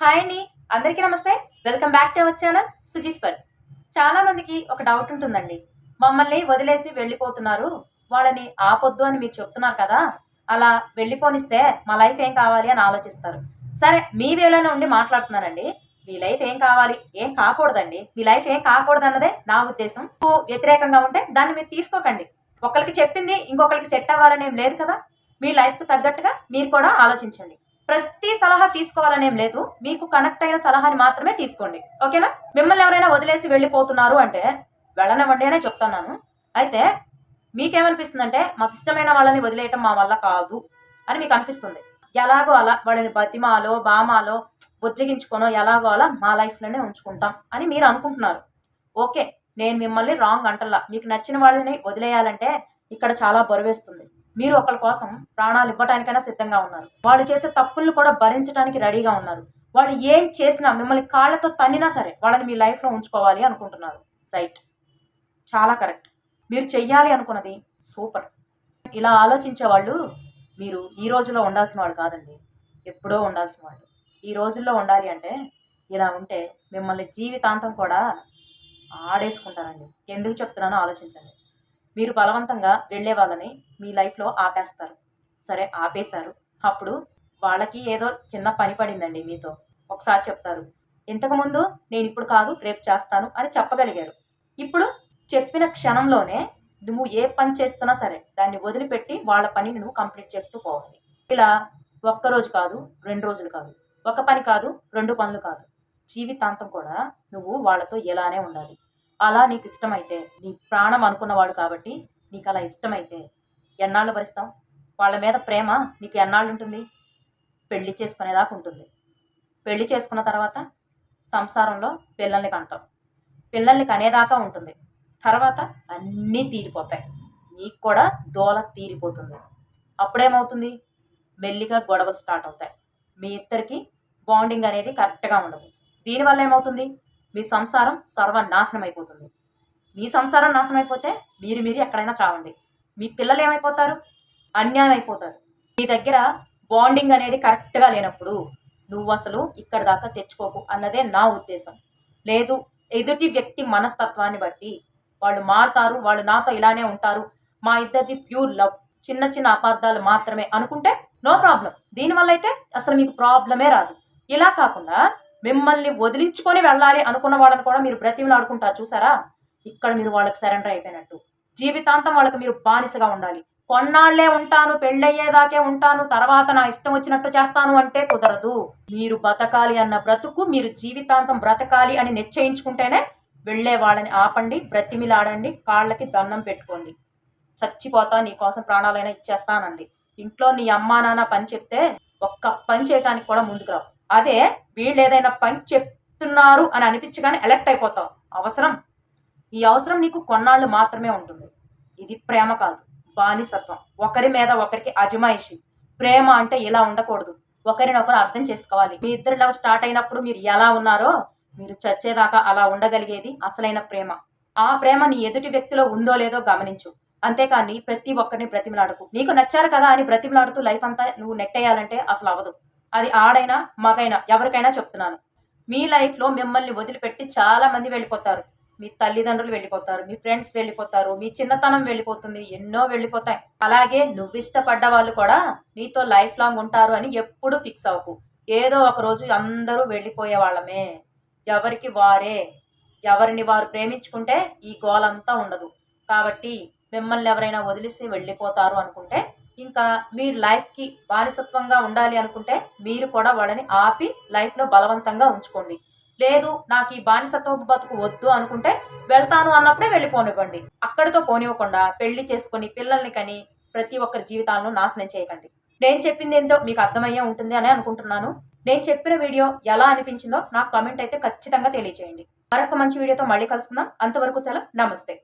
Hi అండి. అందరికీ నమస్తే. Welcome back to our channel సుజీస్వర్ చాలామందికి ఒక డౌట్ ఉంటుందండి. మమ్మల్ని వదిలేసి వెళ్ళిపోతున్నారు. వాళ్ళని ఆపొద్దు అని మీరు చెప్తున్నారు కదా. అలా వెళ్ళిపోనిస్తే మా లైఫ్ ఏం కావాలి అని ఆలోచిస్తారు. సరే మీ వేలోనే ఉండి మాట్లాడుతున్నానండి. మీ లైఫ్ ఏం కావాలి? ఏం కాకూడదండి? మీ లైఫ్ ఏం కాకూడదు అన్నదే నా ఉద్దేశం. వ్యతిరేకంగా ఉంటే దాన్ని మీరు తీసుకోకండి. ఒకరికి చెప్పింది ఇంకొకరికి సెట్ అవ్వాలనేం లేదు కదా. మీ లైఫ్కి తగ్గట్టుగా మీరు కూడా ఆలోచించండి. ప్రతి సలహా తీసుకోవాలనేం లేదు. మీకు కనెక్ట్ అయిన సలహాని మాత్రమే తీసుకోండి. ఓకేనా? మిమ్మల్ని ఎవరైనా వదిలేసి వెళ్ళిపోతున్నారు అంటే వెళ్ళనివ్వండి అనే చెప్తున్నాను. అయితే మీకేమనిపిస్తుందంటే మాకు ఇష్టమైన వాళ్ళని వదిలేయటం మా వల్ల కాదు అని మీకు అనిపిస్తుంది. ఎలాగో అలా వాళ్ళని బతిమాలో బామాలో బుజ్జగించుకోనో ఎలాగో అలా మా లైఫ్లోనే ఉంచుకుంటాం అని మీరు అనుకుంటున్నారు. ఓకే నేను మిమ్మల్ని రాంగ్ అంటల్లా మీకు నచ్చిన వాళ్ళని వదిలేయాలంటే ఇక్కడ చాలా బరువేస్తుంది మీరు ఒకరి కోసం ప్రాణాలు ఇవ్వటానికైనా సిద్ధంగా ఉన్నారు. వాళ్ళు చేసే తప్పుల్ని కూడా భరించడానికి రెడీగా ఉన్నారు. వాళ్ళు ఏం చేసినా మిమ్మల్ని కాళ్ళతో తన్నినా సరే వాళ్ళని మీ లైఫ్లో ఉంచుకోవాలి అనుకుంటున్నారు. రైట్. చాలా కరెక్ట్. మీరు చెయ్యాలి అనుకున్నది సూపర్. ఇలా ఆలోచించే వాళ్ళు మీరు ఈ రోజులో ఉండాల్సిన వాళ్ళు కాదండి. ఎప్పుడో ఉండాల్సిన వాళ్ళు ఈ రోజుల్లో ఉండాలి అంటే ఇలా ఉంటే మిమ్మల్ని జీవితాంతం కూడా ఆడేసుకుంటారండి. ఎందుకు చెప్తున్నానో ఆలోచించండి. మీరు బలవంతంగా వెళ్ళే వాళ్ళని మీ లైఫ్లో ఆపేస్తారు. సరే ఆపేశారు. అప్పుడు వాళ్ళకి ఏదో చిన్న పని పడిందండి మీతో. ఒకసారి చెప్తారు. ఇంతకుముందు నేను ఇప్పుడు కాదు రేపు చేస్తాను అని చెప్పగలిగారు. ఇప్పుడు చెప్పిన క్షణంలోనే నువ్వు ఏ పని చేస్తున్నా సరే దాన్ని వదిలిపెట్టి వాళ్ళ పనిని నువ్వు కంప్లీట్ చేస్తూ పోవాలి. ఇలా ఒక్క రోజు కాదు రెండు రోజులు కాదు. ఒక పని కాదు రెండు పనులు కాదు. జీవితాంతం కూడా నువ్వు వాళ్ళతో ఎలానే ఉండాలి. అలా నీకు ఇష్టమైతే నీ ప్రాణం అనుకున్నవాడు కాబట్టి నీకు అలా ఇష్టమైతే ఎన్నాళ్ళు భరిస్తావు? వాళ్ళ మీద ప్రేమ నీకు ఎన్నాళ్ళు ఉంటుంది పెళ్ళి చేసుకునేదాకా ఉంటుంది. పెళ్ళి చేసుకున్న తర్వాత సంసారంలో పిల్లల్ని కంటావు. పిల్లల్ని కనేదాకా ఉంటుంది. తర్వాత అన్నీ తీరిపోతాయి. నీకు కూడా దోల తీరిపోతుంది. అప్పుడేమవుతుంది? మెల్లిగా గొడవలు స్టార్ట్ అవుతాయి. మీ ఇద్దరికి బాండింగ్ అనేది కరెక్ట్గా ఉండదు. దీనివల్ల ఏమవుతుంది? మీ సంసారం సర్వనాశనం అయిపోతుంది మీ సంసారం నాశనం అయిపోతే మీరు మీరు ఎక్కడైనా చావండి. మీ పిల్లలు ఏమైపోతారు? అన్యాయం అయిపోతారు మీ దగ్గర బాండింగ్ అనేది కరెక్ట్గా లేనప్పుడు నువ్వు అసలు ఇక్కడ దాకా తెచ్చుకోకు అన్నదే నా ఉద్దేశం. లేదు ఎదుటి వ్యక్తి మనస్తత్వాన్ని బట్టి వాళ్ళు మారుతారు వాళ్ళు నాతో ఇలానే ఉంటారు. మా ఇద్దరిది ప్యూర్ లవ్. చిన్న చిన్న అపార్థాలు మాత్రమే అనుకుంటే నో ప్రాబ్లం. దీనివల్ల అయితే అసలు మీకు ప్రాబ్లమే రాదు. ఇలా కాకుండా మిమ్మల్ని వదిలించుకొని వెళ్ళాలి అనుకున్న వాళ్ళని కూడా మీరు బ్రతిమలాడుకుంటారు చూసారా? ఇక్కడ మీరు వాళ్ళకి సరెండర్ అయిపోయినట్టు. జీవితాంతం వాళ్ళకి మీరు బానిసగా ఉండాలి. కొన్నాళ్ళే ఉంటాను పెళ్ళయ్యేదాకే ఉంటాను తర్వాత నా ఇష్టం వచ్చినట్టు చేస్తాను అంటే కుదరదు. మీరు బతకాలి అన్న బ్రతుకు మీరు జీవితాంతం బ్రతకాలి అని నిశ్చయించుకుంటేనే వెళ్ళే వాళ్ళని ఆపండి బ్రతిమిలాడండి కాళ్ళకి దండం పెట్టుకోండి. చచ్చిపోతా నీ కోసం ప్రాణాలైనా ఇచ్చేస్తానండి. ఇంట్లో నీ అమ్మా నాన్న పని చెప్తే ఒక్క పని చేయడానికి కూడా ముందుకు రావు అదే వీళ్ళు ఏదైనా పని చెప్తున్నారు అని అనిపించగానే ఎలక్ట్ అయిపోతావు. అవసరం. ఈ అవసరం నీకు కొన్నాళ్ళు మాత్రమే ఉంటుంది. ఇది ప్రేమ కాదు బానిసత్వం. ఒకరి మీద ఒకరికి అజమాయిషి. ప్రేమ అంటే ఇలా ఉండకూడదు. ఒకరినొకరు అర్థం చేసుకోవాలి. మీ ఇద్దరు లవ్ స్టార్ట్ అయినప్పుడు మీరు ఎలా ఉన్నారో మీరు చచ్చేదాకా అలా ఉండగలిగేది అసలైన ప్రేమ. ఆ ప్రేమ నీ ఎదుటి వ్యక్తిలో ఉందో లేదో గమనించు. అంతేకాని ప్రతి ఒక్కరిని బ్రతిమలాడకు. నీకు నచ్చారు కదా అని బ్రతిమలాడుతూ లైఫ్ అంతా నువ్వు నెట్టేయాలంటే అసలు అవదు అది ఆడైనా మగైనా ఎవరికైనా చెప్తున్నాను. మీ లైఫ్లో మిమ్మల్ని వదిలిపెట్టి చాలామంది వెళ్ళిపోతారు. మీ తల్లిదండ్రులు వెళ్ళిపోతారు మీ ఫ్రెండ్స్ వెళ్ళిపోతారు మీ చిన్నతనం వెళ్ళిపోతుంది ఎన్నో వెళ్ళిపోతాయి. అలాగే నువ్వు ఇష్టపడ్డ వాళ్ళు కూడా నీతో లైఫ్ లాంగ్ ఉంటారు అని ఎప్పుడు ఫిక్స్ అవ్వకు. ఏదో ఒక రోజు అందరూ వెళ్ళిపోయే వాళ్ళమే. ఎవరికి వారే. ఎవరిని వారు ప్రేమించుకుంటే ఈ గోలంతా ఉండదు. కాబట్టి మిమ్మల్ని ఎవరైనా వదిలేసి వెళ్ళిపోతారు అనుకుంటే ఇంకా మీరు లైఫ్కి బానిసత్వంగా ఉండాలి అనుకుంటే మీరు కూడా వాళ్ళని ఆపి లైఫ్లో బలవంతంగా ఉంచుకోండి. లేదు నాకు ఈ బానిసత్వపు బతుకు వద్దు అనుకుంటే వెళ్తాను అన్నప్పుడే వెళ్ళిపోనివ్వండి. అక్కడితో పోనివ్వకుండా పెళ్ళి చేసుకొని పిల్లల్ని కని ప్రతి ఒక్కరి జీవితాలను నాశనం చేయకండి. నేను చెప్పింది ఏంటో మీకు అర్థమయ్యే ఉంటుంది అని అనుకుంటున్నాను. నేను చెప్పిన వీడియో ఎలా అనిపించిందో నాకు కమెంట్ అయితే ఖచ్చితంగా తెలియజేయండి మరొక మంచి వీడియోతో మళ్ళీ కలుసుకుందాం. అంతవరకు సెలవు. నమస్తే.